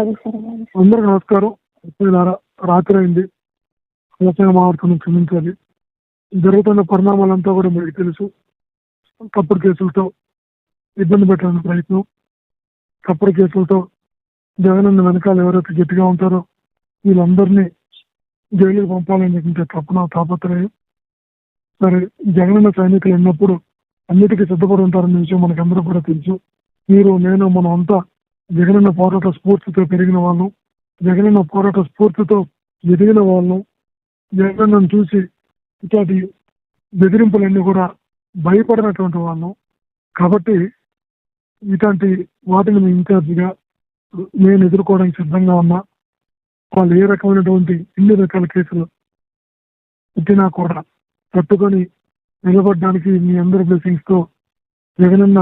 అందరికి నమస్కారం. రాత్రి అయింది. వ్యవసాయ మాట్లాడుతున్నాం క్షమించాలి జరుగుతున్న పరిణామాలంతా కూడా మీకు తెలుసు. తప్పుడు కేసులతో ఇబ్బంది పెట్టడానికి ప్రయత్నం. తప్పుడు కేసులతో జగనన్న వెనకాల ఎవరైతే గట్టిగా ఉంటారో వీళ్ళందరినీ జైలుకి పంపాలని తప్పున తాపత్రయం. సరే జగనన్న సైనికులు ఉన్నప్పుడు అన్నిటికీ సిద్ధపడి ఉంటారనే విషయం మనకందరూ కూడా తెలుసు. మీరు నేను మనం అంతా జగనన్న పోరాట స్ఫూర్తితో పెరిగిన వాళ్ళం. జగనన్న పోరాట స్ఫూర్తితో ఎదిగిన వాళ్ళం. జగనన్నను చూసి ఇట్లాంటి బెదిరింపులన్నీ కూడా భయపడినటువంటి వాళ్ళం. కాబట్టి ఇట్లాంటి వాటిని మీ ఇన్ఛార్జిగా నేను ఎదుర్కోవడానికి సిద్ధంగా ఉన్నా. వాళ్ళు ఏ రకమైనటువంటి ఎన్ని రకాల కేసులు పుట్టినా కూడా తట్టుకొని నిలబడడానికి మీ అందరి బ్లెస్సింగ్స్తో జగనన్న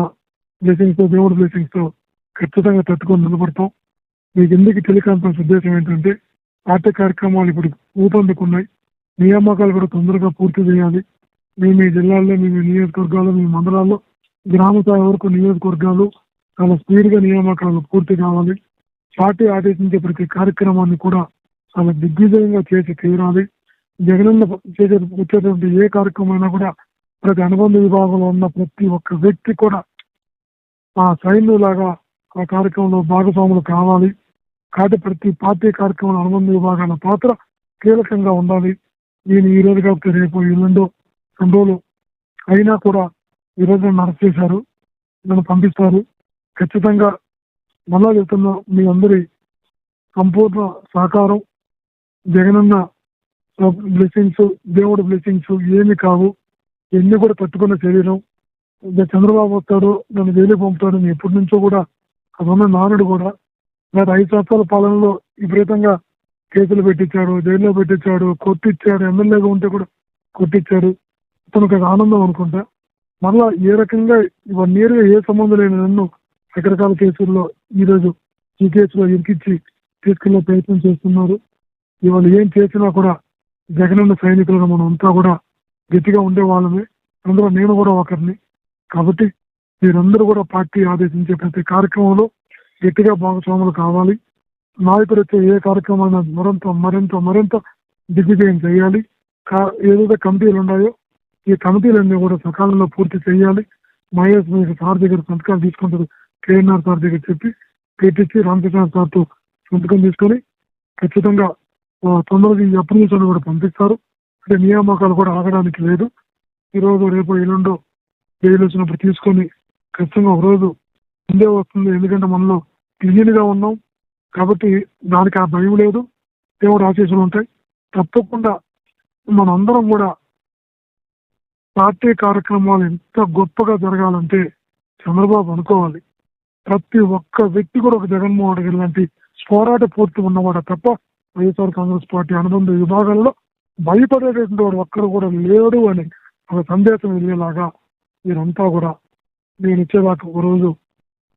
బ్లెస్సింగ్స్తో దేవుడి బ్లెస్సింగ్స్తో ఖచ్చితంగా తట్టుకొని నిలబడతాం. మీకు ఎందుకు టెలికాన్ఫరెన్స్ ఉద్దేశం ఏంటంటే పార్టీ కార్యక్రమాలు ఇప్పుడు ఊపందుకున్నాయి. నియామకాలు కూడా తొందరగా పూర్తి చేయాలి. మీ మీ జిల్లాల్లో మీ మీ నియోజకవర్గాల్లో మీ మండలాల్లో గ్రామ స్థాయి వరకు నియోజకవర్గాలు చాలా స్పీడ్గా నియామకాలు పూర్తి కావాలి. పార్టీ ఆదేశించే ప్రతి కార్యక్రమాన్ని కూడా చాలా దిగ్విజయంగా చేసి తీరాలి. జగనన్న చేసే వచ్చేటువంటి ఏ కార్యక్రమం కూడా ప్రతి అనుబంధ విభాగంలో ఉన్న ప్రతి ఒక్క వ్యక్తి కూడా ఆ సైన్యులాగా ఆ కార్యక్రమంలో భాగస్వాములు కావాలి. కాబట్టి ప్రతి పార్టీ కార్యక్రమం అనుబంధ విభాగాల పాత్ర కీలకంగా ఉండాలి. నేను ఈ రోజు కాబట్టి రేపు ఎల్లుండో రెండు రోజులు అయినా కూడా ఈ రోజు నన్ను చేశారు. నన్ను పంపిస్తారు. ఖచ్చితంగా మళ్ళా చెప్తున్నా మీ అందరి సంపూర్ణ సహకారం జగనన్న బ్లెస్సింగ్స్ దేవుడి బ్లెస్సింగ్స్ ఏమి కావు. ఎన్ని కూడా తట్టుకున్న శరీరం. చంద్రబాబు వస్తాడు నన్ను వేలి పంపుతాడు ఎప్పటి నుంచో కూడా అదున్న నానుడు కూడా గత ఐదు సంవత్సరాల పాలనలో విపరీతంగా కేసులు పెట్టించాడు జైల్లో పెట్టించాడు కొట్టించాడు ఎమ్మెల్యేగా ఉంటే కూడా కొట్టించాడు. తనకు ఆనందం అనుకుంటా. మళ్ళా ఏ రకంగా వన్ నేరుగా ఏ సంబంధం లేని నన్ను రకరకాల కేసుల్లో ఈరోజు ఈ కేసులో ఇరికిచ్చి తీసుకెళ్ళే ప్రయత్నం చేస్తున్నారు. ఇవాళ ఏం చేసినా కూడా జగనన్న సైనికులుగా మనం అంతా కూడా గట్టిగా ఉండే వాళ్ళమే. అందులో నేను కూడా ఒకరిని. కాబట్టి మీరందరూ కూడా పార్టీ ఆదేశించే ప్రతి కార్యక్రమంలో గట్టిగా భాగస్వాములు కావాలి. నాయకుడు వచ్చే ఏ కార్యక్రమాన్ని మరింత మరింత మరింత దిగ్విజయం చేయాలి. కా- ఏదైతే కమిటీలు ఉన్నాయో ఈ కమిటీలన్నీ కూడా సకాలంలో పూర్తి చేయాలి. మహేష్ మీకు సార్ దగ్గర సంతకాలు తీసుకుంటారు. కేఎన్ఆర్ సార్ దగ్గర చెప్పి పెట్టించి రామకృష్ణ సార్తో సంతకం తీసుకొని ఖచ్చితంగా తొందరగా ఈ అప్రూవల్స్ కూడా పంపిస్తారు. అంటే నియామకాలు కూడా ఆగడానికి లేదు. ఈరోజు రేపు ఎల్లుండో జైలు వచ్చినప్పుడు తీసుకొని ఖచ్చితంగా ఒక రోజు ముందే వస్తుంది ఎందుకంటే మనలో క్లీన్గా ఉన్నాం. కాబట్టి దానికి ఆ భయం లేదు. దేవుడు ఆశీస్సులు ఉంటాయి. తప్పకుండా మనందరం కూడా పార్టీ కార్యక్రమాలు ఎంత గొప్పగా జరగాలంటే చంద్రబాబు అనుకోవాలి. ప్రతి ఒక్క వ్యక్తి కూడా ఒక జగన్మోహన్ రెడ్డి లాంటి పోరాట పూర్తి ఉన్నవాడు తప్ప వైఎస్ఆర్ కాంగ్రెస్ పార్టీ అనుబంధ విభాగాల్లో భయపడేటటువంటి వాడు ఒక్కరు కూడా లేడు అని ఒక సందేశం వెళ్ళేలాగా మీరంతా కూడా నేను ఇచ్చేదాకా ఒక రోజు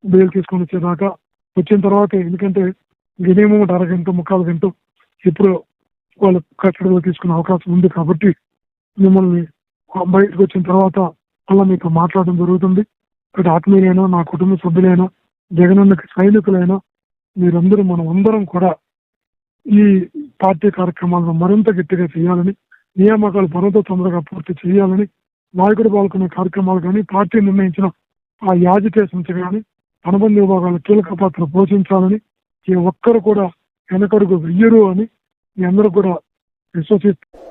బెయిల్ తీసుకొని వచ్చేదాకా వచ్చిన తర్వాత ఎందుకంటే మినిమం అరగంట ముక్కాలు గంట ఇప్పుడు వాళ్ళు కట్టడిలో తీసుకునే అవకాశం ఉంది కాబట్టి మిమ్మల్ని బయటకు వచ్చిన తర్వాత మళ్ళీ మీతో మాట్లాడడం జరుగుతుంది. అటు ఆత్మీయులైనా నా కుటుంబ సభ్యులైనా జగనన్నకి సైనికులైనా మీరందరూ మనం అందరం కూడా ఈ పార్టీ కార్యక్రమాలను మరింత గట్టిగా చేయాలని నియామకాలు మరింత తొందరగా పూర్తి చేయాలని నాయకుడు పాల్గొనే కార్యక్రమాలు కానీ పార్టీ నిర్ణయించిన ఆ యాజిటేషన్ కానీ అనుబంధ విభాగాలు కీలక పాత్ర పోషించాలని ఈ ఒక్కరు కూడా వెనకడుగు వెయ్యరు అని మీ అందరూ కూడా విశ్వసిస్తారు